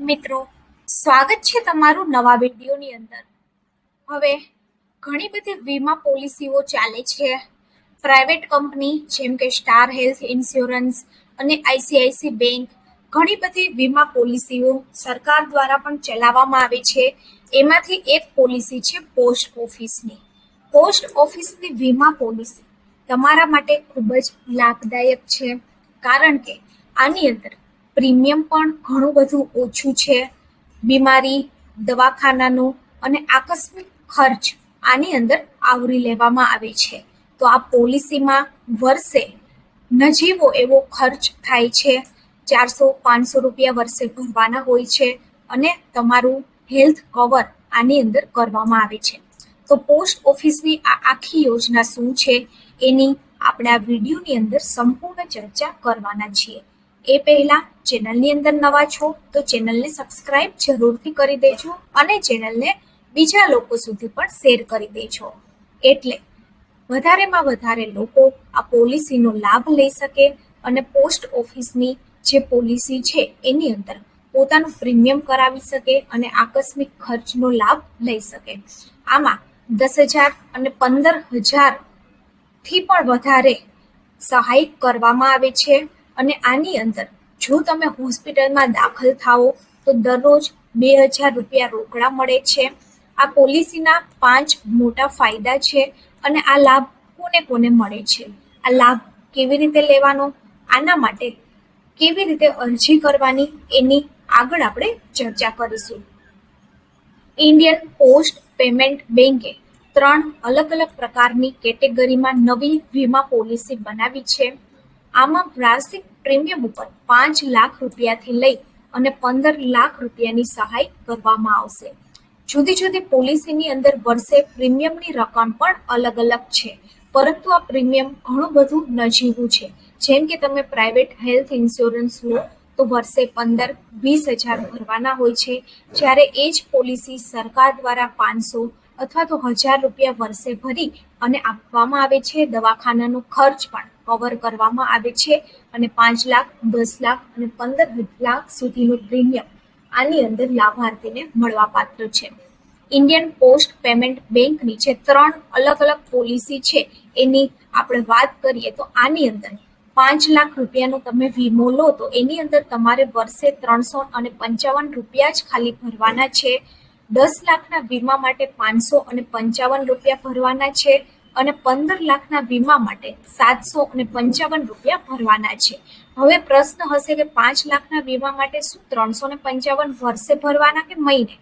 મિત્રો, સ્વાગત છે તમારું નવા વિડીયોની અંદર. હવે ઘણી બધી વીમા પોલિસીઓ ચાલે છે. પ્રાઇવેટ કંપની જેમ કે સ્ટાર હેલ્થ ઇન્સ્યોરન્સ અને આઈસીઆઈસી બેંક ઘણી બધી વીમા પોલિસીઓ સરકાર દ્વારા પણ ચલાવવામાં આવે છે. એમાંથી એક પોલિસી છે પોસ્ટ ઓફિસની. પોસ્ટ ઓફિસની વીમા પોલિસી તમારા માટે ખૂબ જ લાભદાયક છે. કારણ કે આની અંદર પ્રીમિયમ પણ ઘણું બધું ઓછું છે. બીમારી, દવાખાનાનો અને આકસ્મિક ખર્ચ આની અંદર આવરી લેવામાં આવે છે. તો આ પોલિસીમાં વર્ષે નજીવો એવો ખર્ચ થાય છે. ચારસો, પાંચસો રૂપિયા વર્ષે ભરવાના હોય છે અને તમારું હેલ્થ કવર આની અંદર કરવામાં આવે છે. તો પોસ્ટ ઓફિસની આ આખી યોજના શું છે? એની આપણે આ વિડીયોની અંદર સંપૂર્ણ ચર્ચા કરવાના છીએ. એ પહેલા ચેનલની અંદર નવા છો તો ચેનલને સબસ્ક્રાઇબ જરૂરથી કરી દેજો અને ચેનલને બીજા લોકો સુધી પણ શેર કરી દેજો. એટલે વધારેમાં વધારે લોકો આ પોલિસીનો લાભ લઈ શકે અને પોસ્ટ ઓફિસની જે પોલિસી છે એની અંદર પોતાનું પ્રીમિયમ કરાવી શકે અને આકસ્મિક ખર્ચનો લાભ લઈ શકે. આમાં દસ હજાર અને પંદર હજારથી પણ વધારે સહાય કરવામાં આવે છે. અને આની અંદર જો તમે હોસ્પિટલમાં દાખલ થાઓ, તો દરરોજ બે હજાર રૂપિયા રોકડા મળે છે. આ પોલિસીના પાંચ મોટા ફાયદા છે અને આ લાભ કોને કોને મળે છે? આ લાભ કેવી રીતે લેવાનો? આના માટે કેવી રીતે અરજી કરવાની? એની આગળ આપણે ચર્ચા કરીશું. ઇન્ડિયન પોસ્ટ પેમેન્ટ બેંકે ત્રણ અલગ અલગ પ્રકારની કેટેગરીમાં નવી વીમા પોલિસી બનાવી છે. આમાં વાર્ષિક પ્રીમિયમ ઉપર પાંચ લાખ રૂપિયાથી લઈ અને પંદર લાખ રૂપિયાની સહાય કરવામાં આવશે. જુદી જુદી પોલિસીની અંદર વર્ષે પ્રીમિયમની રકમ પણ અલગ અલગ છે, પરંતુ આ પ્રીમિયમ ઘણું બધું નજીવું છે. જેમ કે તમે પ્રાઇવેટ હેલ્થ ઇન્સ્યોરન્સ લો, તો વર્ષે પંદર વીસ હજાર ભરવાના હોય છે. જ્યારે એ જ પોલિસી સરકાર દ્વારા પાંચસો અથવા તો હજાર રૂપિયા વર્ષે ભરી અને આપવામાં આવે છે દવાખાનાનો ખર્ચ પણ. કવર કરવામાં આવે છે અને પાંચ લાખ, દસ લાખ અને પંદર લાખ સુધીનું પ્રીમિયમ આની અંદર લાભાર્થીને મળવાપાત્ર છે. ઇન્ડિયન પોસ્ટ પેમેન્ટ બેંકની જે ત્રણ અલગ અલગ પોલિસી છે એની આપણે વાત કરીએ તો આની અંદર પાંચ લાખ રૂપિયાનો તમે વીમો લો તો એની અંદર તમારે વર્ષે ત્રણસો અને પંચાવન રૂપિયા જ ખાલી ભરવાના છે. દસ લાખના વીમા માટે પાંચસો અને પંચાવન રૂપિયા ભરવાના છે. અને પંદર લાખના વીમા માટે સાતસો અને પંચાવન રૂપિયા ભરવાના છે. હવે પ્રશ્ન હશે કે પાંચ લાખના વીમા માટે શું ત્રણસો ને પંચાવન વર્ષે ભરવાના કે મહિને?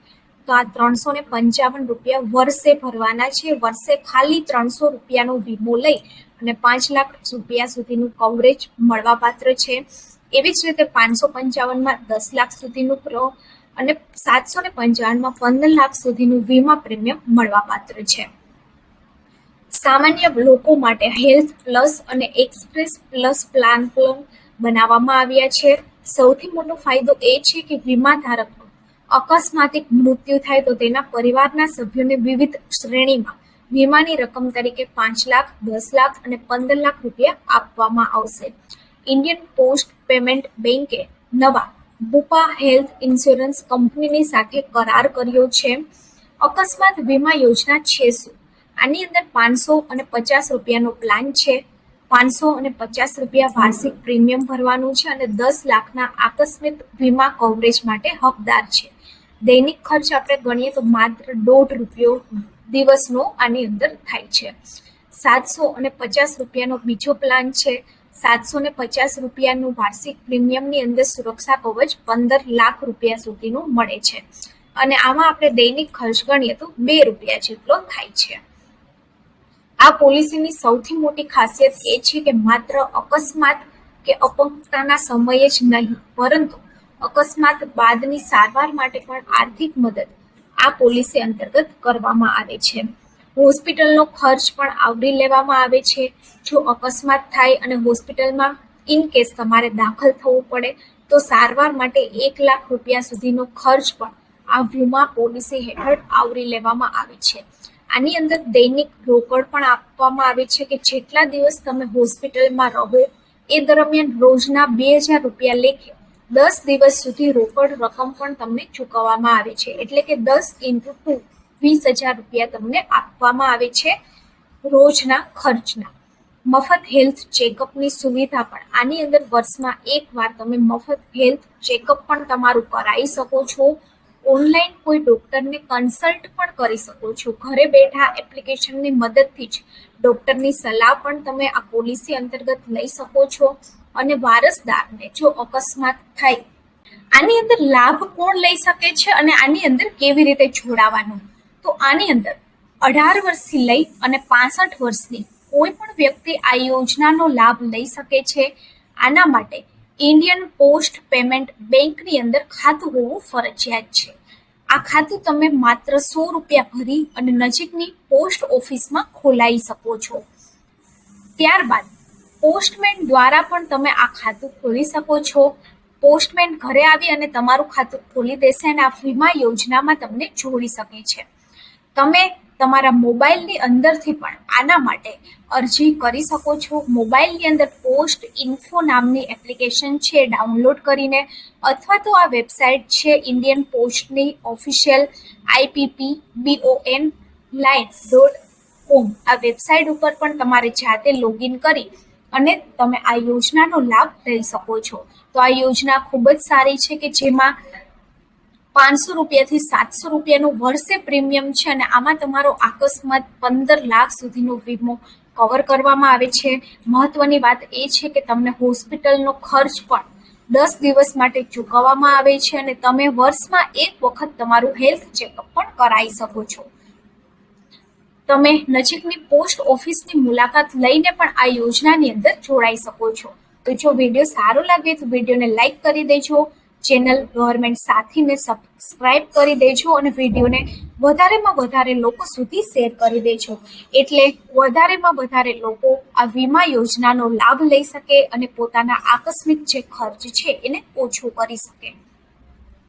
તો આ ત્રણસો ને પંચાવન રૂપિયા વર્ષે ભરવાના છે. વર્ષે ખાલી ત્રણસો રૂપિયાનો વીમો લઈ અને પાંચ લાખ રૂપિયા સુધીનું કવરેજ મળવાપાત્ર છે. એવી જ રીતે પાંચસો પંચાવનમાં દસ લાખ સુધીનું પ્રો અને સાતસો ને પંચાવનમાં પંદર લાખ સુધીનું વીમા પ્રીમિયમ મળવાપાત્ર છે. સામાન્ય લોકો માટે હેલ્થ પ્લસ અને એક્સપ્રેસ પ્લસ પ્લાન પણ બનાવવામાં આવ્યા છે. સૌથી મોટો ફાયદો એ છે કે વીમા ધારકનો અકસ્માતિક મૃત્યુ થાય તો તેના પરિવારના સભ્યોને વિવિધ શ્રેણીમાં વીમાની રકમ તરીકે પાંચ લાખ, દસ લાખ અને પંદર લાખ રૂપિયા આપવામાં આવશે. ઇન્ડિયન પોસ્ટ પેમેન્ટ બેંકે નવા બુપા હેલ્થ ઇન્સ્યોરન્સ કંપનીની સાથે કરાર કર્યો છે. અકસ્માત વીમા યોજના છે શું? આની અંદર પાંચસો અને પચાસ રૂપિયાનો પ્લાન છે. પાંચસો અને પચાસ રૂપિયા વાર્ષિક પ્રીમિયમ ભરવાનું છે અને દસ લાખના આકસ્મિક વીમા કવરેજ માટે હકદાર છે. દૈનિક ખર્ચ આપણે ગણીએ તો માત્ર દોઢ રૂપિયો દિવસનો આની અંદર થાય છે. સાતસો અને પચાસ રૂપિયાનો બીજો પ્લાન છે. સાતસો ને પચાસ રૂપિયાનું વાર્ષિક પ્રીમિયમની અંદર સુરક્ષા કવચ પંદર લાખ રૂપિયા સુધીનું મળે છે. અને આમાં આપણે દૈનિક ખર્ચ ગણીએ તો બે રૂપિયા જેટલો થાય છે. આ પોલિસીની સૌથી મોટી ખાસિયત એ છે કે માત્ર અકસ્માત કે અપંગતાના સમયે જ નહીં, પરંતુ અકસ્માત બાદની સારવાર માટે પણ આર્થિક મદદ આ પોલિસી અંતર્ગત કરવામાં આવે છે. હોસ્પિટલનો ખર્ચ પણ આવરી લેવામાં આવે છે. જો અકસ્માત થાય અને હોસ્પિટલમાં ઇન કેસ તમારે દાખલ થવું પડે, તો સારવાર માટે એક લાખ રૂપિયા સુધીનો ખર્ચ પણ આ વીમા પોલિસી હેઠળ આવરી લેવામાં આવે છે. આની અંદર દૈનિક રોકડ પણ આપવામાં આવે છે કે જેટલા દિવસ તમે હોસ્પિટલમાં રહો, એ દરમિયાન રોજના બે હજાર રૂપિયા લેખે દસ દિવસ સુધી રોકડ રકમ પણ તમને ચૂકવવામાં આવે છે. એટલે કે દસ ઇન્ટુ ટુ વીસ હજાર રૂપિયા તમને આપવામાં આવે છે રોજના ખર્ચના. મફત હેલ્થ ચેકઅપની સુવિધા પણ. આની અંદર વર્ષમાં એકવાર તમે મફત હેલ્થ ચેકઅપ પણ તમારું કરાવી શકો છો. ઓનલાઈન કોઈ ડૉક્ટરને કન્સલ્ટ પણ કરી શકો છો. ઘરે બેઠા એપ્લિકેશનની મદદથી જ ડૉક્ટરની સલાહ પણ તમે આ પોલિસી અંતર્ગત લઈ શકો છો અને વારસદારને જો અકસ્માત થાય, આની અંદર લાભ કોણ લઈ શકે છે અને આની અંદર કેવી રીતે જોડાવાનું? તો આની અંદર અઢાર વર્ષથી લઈ અને પાસઠ વર્ષની કોઈ પણ વ્યક્તિ આ યોજનાનો લાભ લઈ શકે છે. આના માટે ઇન્ડિયન પોસ્ટ પેમેન્ટ બેંકની અંદર ખાતું હોવું ફરજિયાત છે. આ ખાતું તમે માત્ર સો રૂપિયા ભરી અને નજીકની પોસ્ટ ઓફિસમાં ખોલાવી શકો છો. ત્યારબાદ, પોસ્ટમેન દ્વારા પણ તમે આ ખાતું ખોલી શકો છો. પોસ્ટમેન ઘરે આવી અને તમારું ખાતું ખોલી દેશે અને આ વીમા યોજનામાં તમને જોડી શકે છે. તમે તમારા મોબાઈલની અંદરથી પણ આના માટે અરજી કરી શકો છો. મોબાઈલની અંદર પોસ્ટ ઇન્ફો નામની એપ્લિકેશન છે ડાઉનલોડ કરીને અથવા તો આ વેબસાઇટ છે Indian પોસ્ટની official IPP B on line dot com. આ વેબસાઇટ ઉપર પણ તમારે જાતે લોગિન કરી અને તમે આ યોજનાનો લાભ લઈ શકો છો. તો આ યોજના ખૂબ જ સારી છે કે જેમાં પાંચસો રૂપિયાથી સાતસો રૂપિયાનું વર્ષે પ્રીમિયમ છે અને આમાં તમારો અકસ્માત પંદર લાખ સુધીનો વીમો કવર કરવામાં આવે છે. મહત્વની વાત એ છે કે તમને હોસ્પિટલનો ખર્ચ પણ દસ દિવસ માટે ચૂકવવામાં આવે છે અને તમે વર્ષમાં એક વખત તમારું હેલ્થ ચેકઅપ પણ કરાવી શકો છો. તમે નજીકની પોસ્ટ ઓફિસની મુલાકાત લઈને પણ આ યોજનાની અંદર જોડાઈ શકો છો. તો જો વીડિયો સારો લાગે તો વિડીયોને લાઈક કરી દેજો. ચેનલ ગવર્મેન્ટ સાથીને સબસ્ક્રાઇબ કરી દેજો અને વિડીયોને વધારેમાં વધારે લોકો સુધી શેર કરી દેજો. એટલે વધારેમાં વધારે લોકો આ વીમા યોજનાનો લાભ લઈ શકે અને પોતાના આકસ્મિક જે ખર્ચ છે એને ઓછો કરી શકે.